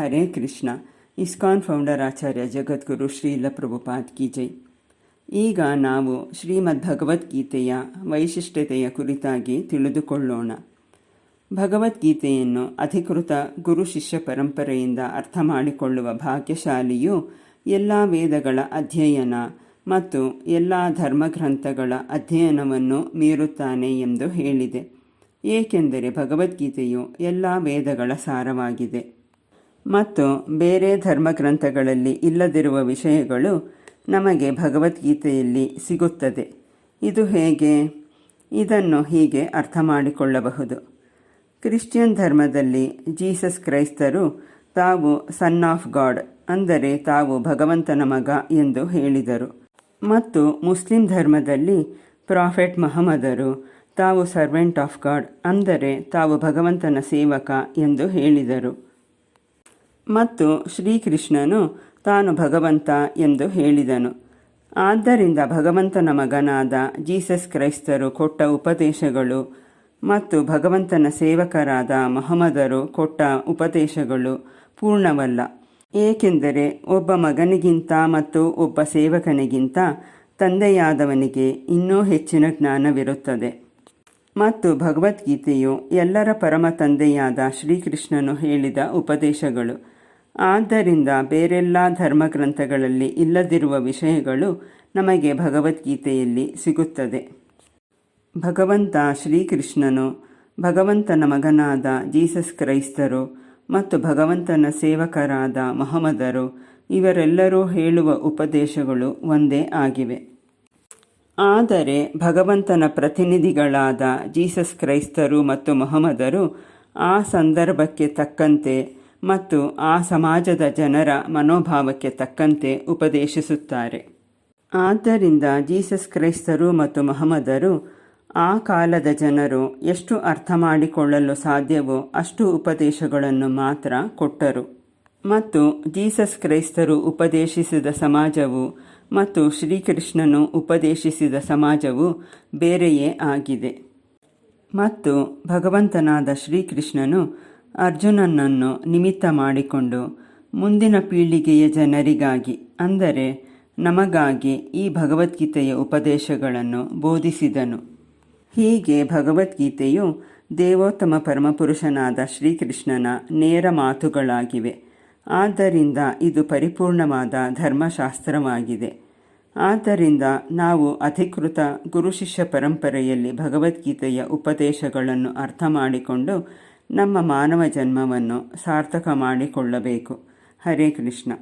ಹರೇ Krishna. ISKCON founder ಆಚಾರ್ಯ ಜಗದ್ಗುರು ಶ್ರೀಲ ಪ್ರಭುಪಾದ್ ಕಿ ಜೈ. ಈಗ ನಾವು ಶ್ರೀಮದ್ ಭಗವದ್ಗೀತೆಯ ವೈಶಿಷ್ಟ್ಯತೆಯ ಕುರಿತಾಗಿ ತಿಳಿದುಕೊಳ್ಳೋಣ. ಭಗವದ್ಗೀತೆಯನ್ನು ಅಧಿಕೃತ ಗುರು ಶಿಷ್ಯ ಪರಂಪರೆಯಿಂದ ಅರ್ಥ ಮಾಡಿಕೊಳ್ಳುವ ಭಾಗ್ಯಶಾಲಿಯು ಎಲ್ಲ ವೇದಗಳ ಅಧ್ಯಯನ ಮತ್ತು ಎಲ್ಲ ಧರ್ಮಗ್ರಂಥಗಳ ಅಧ್ಯಯನವನ್ನು ಮೀರುತ್ತಾನೆ ಎಂದು ಹೇಳಿದೆ. ಏಕೆಂದರೆ ಭಗವದ್ಗೀತೆಯು ಎಲ್ಲ ವೇದಗಳ ಸಾರವಾಗಿದೆ. ಮತ್ತು ಬೇರೆ ಧರ್ಮಗ್ರಂಥಗಳಲ್ಲಿ ಇಲ್ಲದಿರುವ ವಿಷಯಗಳು ನಮಗೆ ಭಗವದ್ಗೀತೆಯಲ್ಲಿ ಸಿಗುತ್ತದೆ. ಇದು ಹೇಗೆ? ಇದನ್ನು ಹೀಗೆ ಅರ್ಥ ಮಾಡಿಕೊಳ್ಳಬಹುದು. ಕ್ರಿಶ್ಚಿಯನ್ ಧರ್ಮದಲ್ಲಿ ಜೀಸಸ್ ಕ್ರೈಸ್ತರು ತಾವು ಸನ್ ಆಫ್ ಗಾಡ್, ಅಂದರೆ ತಾವು ಭಗವಂತನ ಮಗ ಎಂದು ಹೇಳಿದರು. ಮತ್ತು ಮುಸ್ಲಿಂ ಧರ್ಮದಲ್ಲಿ ಪ್ರಾಫೆಟ್ ಮಹಮ್ಮದರು ತಾವು ಸರ್ವೆಂಟ್ ಆಫ್ ಗಾಡ್, ಅಂದರೆ ತಾವು ಭಗವಂತನ ಸೇವಕ ಎಂದು ಹೇಳಿದರು. ಮತ್ತು ಶ್ರೀಕೃಷ್ಣನು ತಾನು ಭಗವಂತ ಎಂದು ಹೇಳಿದನು. ಆದ್ದರಿಂದ ಭಗವಂತನ ಮಗನಾದ ಜೀಸಸ್ ಕ್ರೈಸ್ತರು ಕೊಟ್ಟ ಉಪದೇಶಗಳು ಮತ್ತು ಭಗವಂತನ ಸೇವಕರಾದ ಮೊಹಮ್ಮದರು ಕೊಟ್ಟ ಉಪದೇಶಗಳು ಪೂರ್ಣವಲ್ಲ. ಏಕೆಂದರೆ ಒಬ್ಬ ಮಗನಿಗಿಂತ ಮತ್ತು ಒಬ್ಬ ಸೇವಕನಿಗಿಂತ ತಂದೆಯಾದವನಿಗೆ ಇನ್ನೂ ಹೆಚ್ಚಿನ ಜ್ಞಾನವಿರುತ್ತದೆ. ಮತ್ತು ಭಗವದ್ಗೀತೆಯು ಎಲ್ಲರ ಪರಮ ತಂದೆಯಾದ ಶ್ರೀಕೃಷ್ಣನು ಹೇಳಿದ ಉಪದೇಶಗಳು. ಆದ್ದರಿಂದ ಬೇರೆಲ್ಲ ಧರ್ಮಗ್ರಂಥಗಳಲ್ಲಿ ಇಲ್ಲದಿರುವ ವಿಷಯಗಳು ನಮಗೆ ಭಗವದ್ಗೀತೆಯಲ್ಲಿ ಸಿಗುತ್ತದೆ. ಭಗವಂತ ಶ್ರೀಕೃಷ್ಣನು, ಭಗವಂತನ ಮಗನಾದ ಜೀಸಸ್ ಕ್ರೈಸ್ತರು ಮತ್ತು ಭಗವಂತನ ಸೇವಕರಾದ ಮೊಹಮ್ಮದರು ಇವರೆಲ್ಲರೂ ಹೇಳುವ ಉಪದೇಶಗಳು ಒಂದೇ ಆಗಿವೆ. ಆದರೆ ಭಗವಂತನ ಪ್ರತಿನಿಧಿಗಳಾದ ಜೀಸಸ್ ಕ್ರೈಸ್ತರು ಮತ್ತು ಮೊಹಮ್ಮದರು ಆ ಸಂದರ್ಭಕ್ಕೆ ತಕ್ಕಂತೆ ಮತ್ತು ಆ ಸಮಾಜದ ಜನರ ಮನೋಭಾವಕ್ಕೆ ತಕ್ಕಂತೆ ಉಪದೇಶಿಸುತ್ತಾರೆ. ಆದ್ದರಿಂದ ಜೀಸಸ್ ಕ್ರೈಸ್ತರು ಮತ್ತು ಮೊಹಮ್ಮದರು ಆ ಕಾಲದ ಜನರು ಎಷ್ಟು ಅರ್ಥ ಮಾಡಿಕೊಳ್ಳಲು ಸಾಧ್ಯವೋ ಅಷ್ಟು ಉಪದೇಶಗಳನ್ನು ಮಾತ್ರ ಕೊಟ್ಟರು. ಮತ್ತು ಜೀಸಸ್ ಕ್ರೈಸ್ತರು ಉಪದೇಶಿಸಿದ ಸಮಾಜವು ಮತ್ತು ಶ್ರೀಕೃಷ್ಣನು ಉಪದೇಶಿಸಿದ ಸಮಾಜವು ಬೇರೆಯೇ ಆಗಿದೆ. ಮತ್ತು ಭಗವಂತನಾದ ಶ್ರೀಕೃಷ್ಣನು ಅರ್ಜುನನನ್ನು ನಿಮಿತ್ತ ಮಾಡಿಕೊಂಡು ಮುಂದಿನ ಪೀಳಿಗೆಯ ಜನರಿಗಾಗಿ, ಅಂದರೆ ನಮಗಾಗಿ ಈ ಭಗವದ್ಗೀತೆಯ ಉಪದೇಶಗಳನ್ನು ಬೋಧಿಸಿದನು. ಹೀಗೆ ಭಗವದ್ಗೀತೆಯು ದೇವೋತ್ತಮ ಪರಮಪುರುಷನಾದ ಶ್ರೀಕೃಷ್ಣನ ನೇರ ಮಾತುಗಳಾಗಿವೆ. ಆದ್ದರಿಂದ ಇದು ಪರಿಪೂರ್ಣವಾದ ಧರ್ಮಶಾಸ್ತ್ರವಾಗಿದೆ. ಆದ್ದರಿಂದ ನಾವು ಅಧಿಕೃತ ಗುರುಶಿಷ್ಯ ಪರಂಪರೆಯಲ್ಲಿ ಭಗವದ್ಗೀತೆಯ ಉಪದೇಶಗಳನ್ನು ಅರ್ಥ ಮಾಡಿಕೊಂಡು ನಮ್ಮ ಮಾನವ ಜನ್ಮವನ್ನು ಸಾರ್ಥಕ ಮಾಡಿಕೊಳ್ಳಬೇಕು. ಹರೇ ಕೃಷ್ಣ.